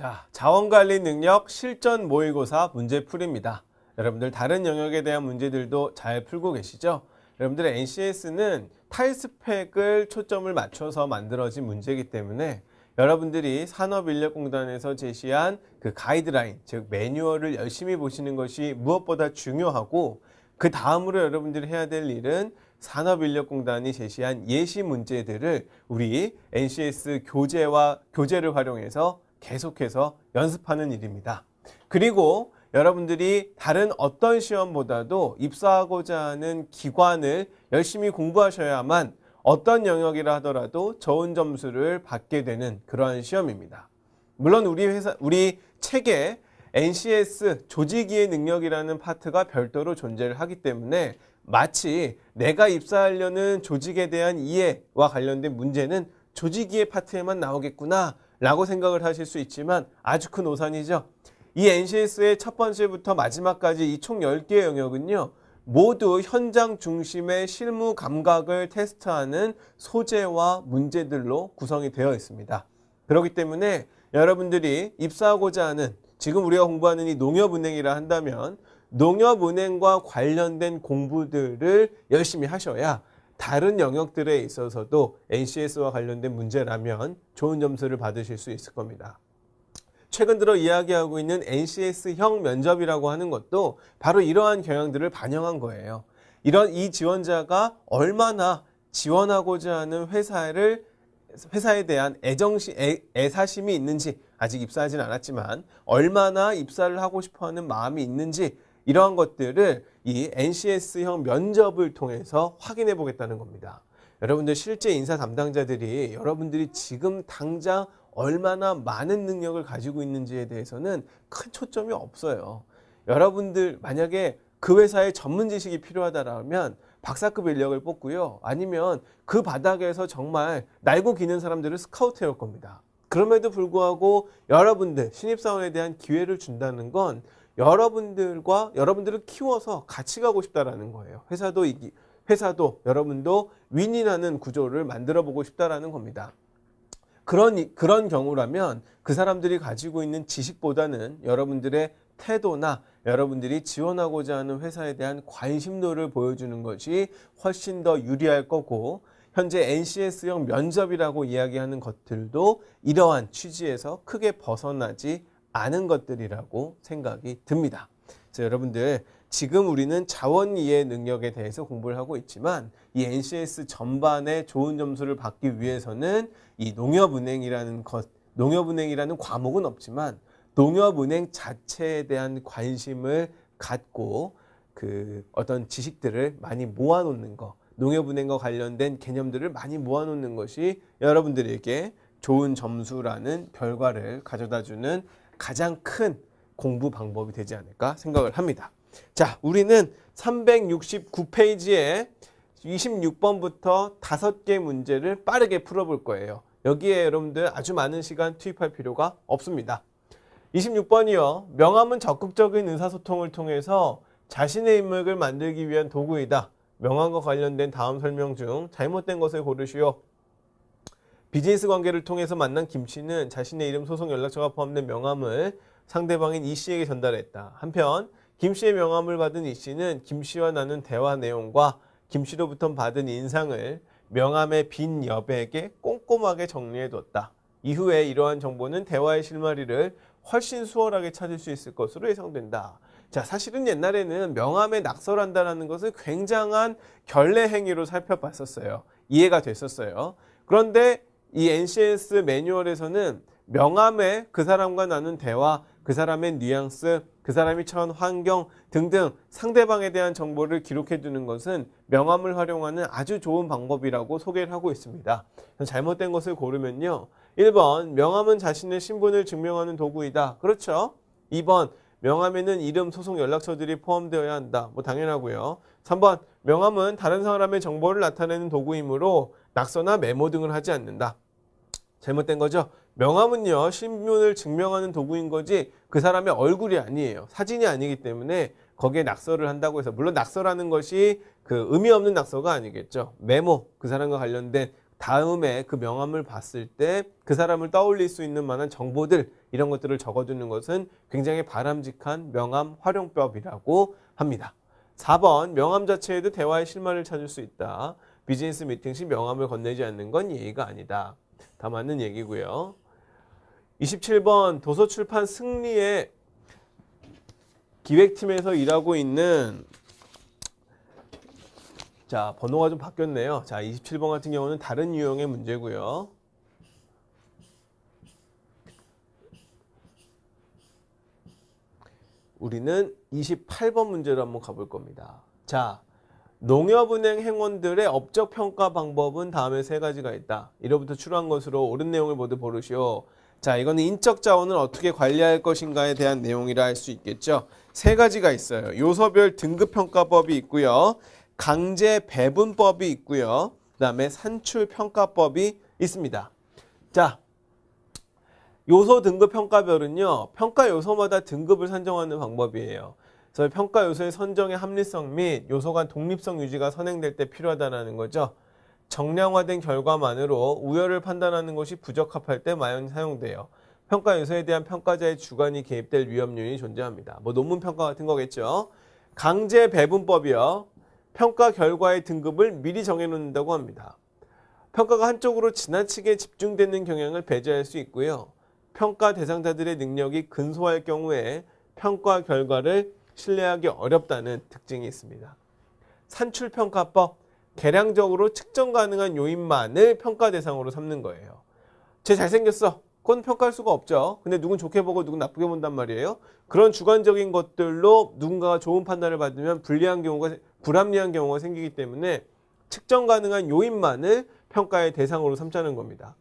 자, 자원관리 능력 실전 모의고사 문제풀이입니다. 여러분들 다른 영역에 대한 문제들도 잘 풀고 계시죠? 여러분들의 NCS는 타일스펙을 초점을 맞춰서 만들어진 문제이기 때문에 여러분들이 산업인력공단에서 제시한 그 가이드라인, 즉 매뉴얼을 열심히 보시는 것이 무엇보다 중요하고 그 다음으로 여러분들이 해야 될 일은 산업인력공단이 제시한 예시 문제들을 우리 NCS 교재와 교재를 활용해서 계속해서 연습하는 일입니다. 그리고 여러분들이 다른 어떤 시험보다도 입사하고자 하는 기관을 열심히 공부하셔야만 어떤 영역이라 하더라도 좋은 점수를 받게 되는 그러한 시험입니다. 물론 우리 회사, 우리 책에 NCS 조직이해 능력이라는 파트가 별도로 존재를 하기 때문에 마치 내가 입사하려는 조직에 대한 이해와 관련된 문제는 조직이해 파트에만 나오겠구나 라고 생각을 하실 수 있지만 아주 큰 오산이죠. 이 NCS의 첫 번째부터 마지막까지 이 총 10개의 영역은요. 모두 현장 중심의 실무 감각을 테스트하는 소재와 문제들로 구성이 되어 있습니다. 그렇기 때문에 여러분들이 입사하고자 하는 지금 우리가 공부하는 이 농협은행이라 한다면 농협은행과 관련된 공부들을 열심히 하셔야 다른 영역들에 있어서도 NCS와 관련된 문제라면 좋은 점수를 받으실 수 있을 겁니다. 최근 들어 이야기하고 있는 NCS형 면접이라고 하는 것도 바로 이러한 경향들을 반영한 거예요. 이런 이 지원자가 얼마나 지원하고자 하는 회사를 회사에 대한 애정시 애, 애사심이 있는지 아직 입사하진 않았지만 얼마나 입사를 하고 싶어하는 마음이 있는지 이러한 것들을 이 NCS형 면접을 통해서 확인해 보겠다는 겁니다. 여러분들 실제 인사 담당자들이 여러분들이 지금 당장 얼마나 많은 능력을 가지고 있는지에 대해서는 큰 초점이 없어요. 여러분들 만약에 그 회사에 전문 지식이 필요하다라면 박사급 인력을 뽑고요. 아니면 그 바닥에서 정말 날고 기는 사람들을 스카우트 해올 겁니다. 그럼에도 불구하고 여러분들 신입사원에 대한 기회를 준다는 건 여러분들과 여러분들을 키워서 같이 가고 싶다라는 거예요. 회사도 이기, 회사도 여러분도 윈윈하는 구조를 만들어 보고 싶다라는 겁니다. 그런 그런 경우라면 그 사람들이 가지고 있는 지식보다는 여러분들의 태도나 여러분들이 지원하고자 하는 회사에 대한 관심도를 보여주는 것이 훨씬 더 유리할 거고 현재 NCS형 면접이라고 이야기하는 것들도 이러한 취지에서 크게 벗어나지 않은 것들이라고 생각이 듭니다. 그래서 여러분들 지금 우리는 자원 이해 능력에 대해서 공부를 하고 있지만 이 NCS 전반에 좋은 점수를 받기 위해서는 이 농협은행이라는 것, 농협은행이라는 과목은 없지만 농협은행 자체에 대한 관심을 갖고 그 어떤 지식들을 많이 모아놓는 거, 농협은행과 관련된 개념들을 많이 모아놓는 것이 여러분들에게 좋은 점수라는 결과를 가져다주는 가장 큰 공부 방법이 되지 않을까 생각을 합니다. 자, 우리는 369페이지에 26번부터 5개 문제를 빠르게 풀어볼 거예요. 여기에 여러분들 아주 많은 시간 투입할 필요가 없습니다. 26번이요. 명함은 적극적인 의사소통을 통해서 자신의 인맥을 만들기 위한 도구이다. 명함과 관련된 다음 설명 중 잘못된 것을 고르시오. 비즈니스 관계를 통해서 만난 김 씨는 자신의 이름, 소속 연락처가 포함된 명함을 상대방인 이 씨에게 전달했다. 한편 김 씨의 명함을 받은 이 씨는 김 씨와 나눈 대화 내용과 김 씨로부터 받은 인상을 명함의 빈 여백에 꼼꼼하게 정리해뒀다. 이후에 이러한 정보는 대화의 실마리를 훨씬 수월하게 찾을 수 있을 것으로 예상된다. 자, 사실은 옛날에는 명함에 낙서한다는 것을 굉장한 결례 행위로 살펴봤었어요. 이해가 됐었어요. 그런데 이 NCS 매뉴얼에서는 명함에 그 사람과 나눈 대화, 그 사람의 뉘앙스, 그 사람이 처한 환경 등등 상대방에 대한 정보를 기록해 두는 것은 명함을 활용하는 아주 좋은 방법이라고 소개를 하고 있습니다. 잘못된 것을 고르면요. 1번, 명함은 자신의 신분을 증명하는 도구이다. 그렇죠. 2번, 명함에는 이름, 소속 연락처들이 포함되어야 한다. 뭐 당연하고요. 3번, 명함은 다른 사람의 정보를 나타내는 도구이므로 낙서나 메모 등을 하지 않는다. 잘못된 거죠. 명함은요, 신분을 증명하는 도구인 거지 그 사람의 얼굴이 아니에요. 사진이 아니기 때문에 거기에 낙서를 한다고 해서, 물론 낙서라는 것이 그 의미 없는 낙서가 아니겠죠. 메모, 그 사람과 관련된 다음에 그 명함을 봤을 때 그 사람을 떠올릴 수 있는 만한 정보들 이런 것들을 적어두는 것은 굉장히 바람직한 명함 활용법이라고 합니다. 4번 명함 자체에도 대화의 실마리를 찾을 수 있다. 비즈니스 미팅 시 명함을 건네지 않는 건 예의가 아니다. 다 맞는 얘기고요. 27번 도서 출판 승리의 기획팀에서 일하고 있는 자, 번호가 좀 바뀌었네요. 자, 27번 같은 경우는 다른 유형의 문제고요. 우리는 28번 문제로 한번 가볼 겁니다. 자, 농협은행 행원들의 업적 평가 방법은 다음에 세 가지가 있다. 이로부터 추루한 것으로 옳은 내용을 모두 고르시오. 자, 이거는 인적 자원을 어떻게 관리할 것인가에 대한 내용이라 할 수 있겠죠. 세 가지가 있어요. 요소별 등급 평가법이 있고요. 강제 배분법이 있고요. 그다음에 산출 평가법이 있습니다. 자, 요소 등급 평가별은요. 평가 요소마다 등급을 산정하는 방법이에요. 그래서 평가 요소의 선정의 합리성 및 요소 간 독립성 유지가 선행될 때 필요하다는 거죠. 정량화된 결과만으로 우열을 판단하는 것이 부적합할 때 마연 사용돼요. 평가 요소에 대한 평가자의 주관이 개입될 위험 요인이 존재합니다. 뭐 논문 평가 같은 거겠죠. 강제 배분법이요. 평가 결과의 등급을 미리 정해놓는다고 합니다. 평가가 한쪽으로 지나치게 집중되는 경향을 배제할 수 있고요. 평가 대상자들의 능력이 근소할 경우에 평가 결과를 신뢰하기 어렵다는 특징이 있습니다. 산출평가법, 계량적으로 측정 가능한 요인만을 평가 대상으로 삼는 거예요. 쟤 잘생겼어. 그건 평가할 수가 없죠. 근데 누군 좋게 보고 누군 나쁘게 본단 말이에요. 그런 주관적인 것들로 누군가가 좋은 판단을 받으면 불리한 경우가 불합리한 경우가 생기기 때문에 측정 가능한 요인만을 평가의 대상으로 삼자는 겁니다.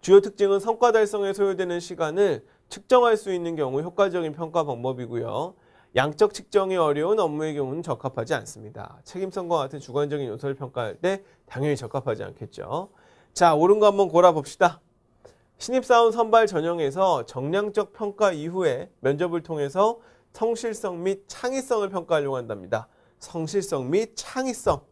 주요 특징은 성과 달성에 소요되는 시간을 측정할 수 있는 경우 효과적인 평가 방법이고요. 양적 측정이 어려운 업무의 경우는 적합하지 않습니다. 책임성과 같은 주관적인 요소를 평가할 때 당연히 적합하지 않겠죠. 자, 옳은 거 한번 골라봅시다. 신입사원 선발 전형에서 정량적 평가 이후에 면접을 통해서 성실성 및 창의성을 평가하려고 한답니다. 성실성 및 창의성.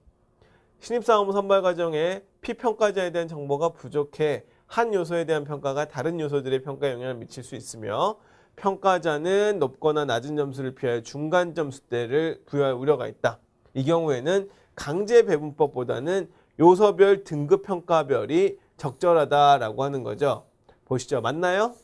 신입사원 선발 과정에 피평가자에 대한 정보가 부족해 한 요소에 대한 평가가 다른 요소들의 평가에 영향을 미칠 수 있으며 평가자는 높거나 낮은 점수를 피할 중간 점수대를 부여할 우려가 있다. 이 경우에는 강제 배분법보다는 요소별 등급 평가별이 적절하다라고 하는 거죠. 보시죠. 맞나요?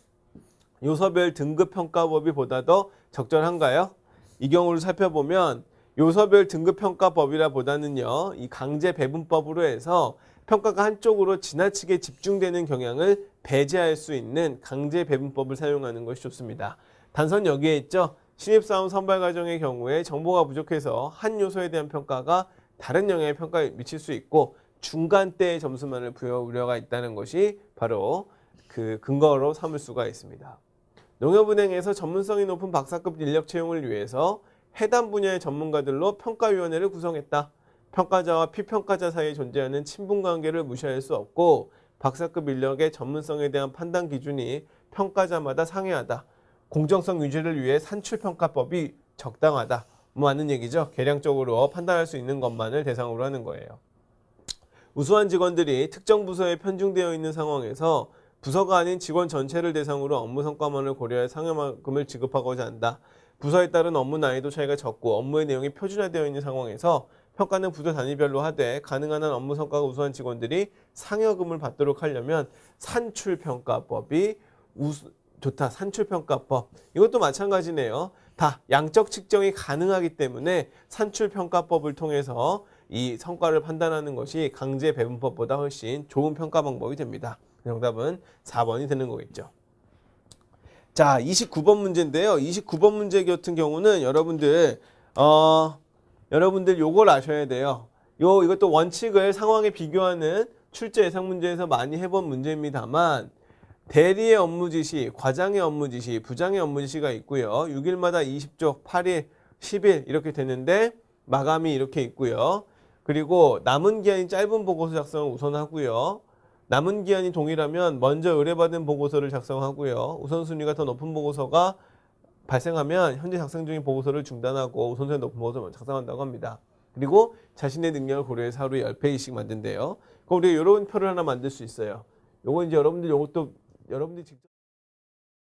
요소별 등급 평가법이 보다 더 적절한가요? 이 경우를 살펴보면 요소별 등급 평가법이라 보다는요. 이 강제 배분법으로 해서 평가가 한쪽으로 지나치게 집중되는 경향을 배제할 수 있는 강제 배분법을 사용하는 것이 좋습니다. 단선 여기에 있죠. 신입사원 선발 과정의 경우에 정보가 부족해서 한 요소에 대한 평가가 다른 영향의 평가에 미칠 수 있고 중간대의 점수만을 부여 우려가 있다는 것이 바로 그 근거로 삼을 수가 있습니다. 농협은행에서 전문성이 높은 박사급 인력 채용을 위해서 해당 분야의 전문가들로 평가위원회를 구성했다. 평가자와 피평가자 사이에 존재하는 친분 관계를 무시할 수 없고 박사급 인력의 전문성에 대한 판단 기준이 평가자마다 상이하다. 공정성 유지를 위해 산출평가법이 적당하다. 뭐 하는 얘기죠. 계량적으로 판단할 수 있는 것만을 대상으로 하는 거예요. 우수한 직원들이 특정 부서에 편중되어 있는 상황에서 부서가 아닌 직원 전체를 대상으로 업무 성과만을 고려해 상여만큼을 지급하고자 한다. 부서에 따른 업무 난이도 차이가 적고 업무의 내용이 표준화되어 있는 상황에서 평가는 부서 단위별로 하되 가능한 한 업무 성과가 우수한 직원들이 상여금을 받도록 하려면 산출평가법이 우수, 좋다. 산출평가법. 이것도 마찬가지네요. 다 양적 측정이 가능하기 때문에 산출평가법을 통해서 이 성과를 판단하는 것이 강제 배분법보다 훨씬 좋은 평가 방법이 됩니다. 정답은 4번이 되는 거겠죠. 자, 29번 문제인데요. 29번 문제 같은 경우는 여러분들 어 여러분들 요걸 아셔야 돼요. 요 이것도 원칙을 상황에 비교하는 출제 예상 문제에서 많이 해본 문제입니다만 대리의 업무 지시, 과장의 업무 지시, 부장의 업무 지시가 있고요. 6일마다 20쪽, 8일, 10일 이렇게 되는데 마감이 이렇게 있고요. 그리고 남은 기한이 짧은 보고서 작성을 우선 하고요. 남은 기한이 동일하면 먼저 의뢰받은 보고서를 작성하고요. 우선순위가 더 높은 보고서가 발생하면 현재 작성 중인 보고서를 중단하고 우선순위 높은 보고서를 작성한다고 합니다. 그리고 자신의 능력을 고려해서 하루에 10페이지씩 만든대요. 그럼 우리가 이런 표를 하나 만들 수 있어요. 요거 이제 여러분들 요것도 여러분들이 직접